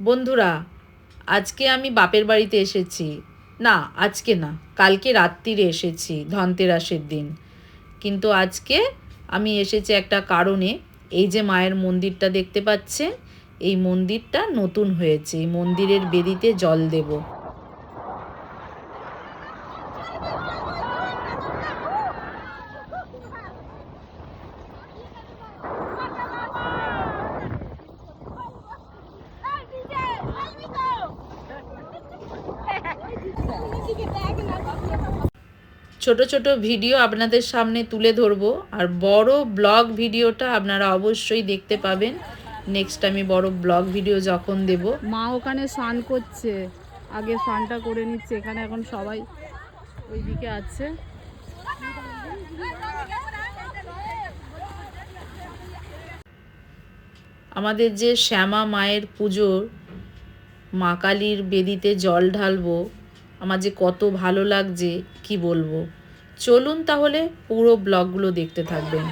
বন্ধুরা, আজকে আমি বাপের বাড়িতে এসেছি। না, আজকে না, কালকে রাত্রিরে এসেছি, ধনতেরাসের দিন। কিন্তু আজকে আমি এসেছি একটা কারণে, এই যে মায়ের মন্দিরটা দেখতে পাচ্ছেন এই মন্দিরটা নতুন হয়েছে মন্দিরের বেদিতে জল দেব। ছোট ছোট ভিডিও আপনাদের সামনে তুলে ধরবো আর বড় ব্লগ ভিডিওটা আপনারা অবশ্যই দেখতে পাবেন। নেক্সট আমি বড় ব্লগ ভিডিও যখন দেব। মা ওখানে স্নান করছে আগে স্নানটা করে নিচ্ছে এখানে এখন সবাই ওইদিকে আছে। আমাদের যে শ্যামা মায়ের পুজোর মা কালীর বেদিতে জল ঢালবো আমার যে কত ভালো লাগছে কি বলব? চলুন তাহলে পুরো ব্লগগুলো দেখতে থাকবেন।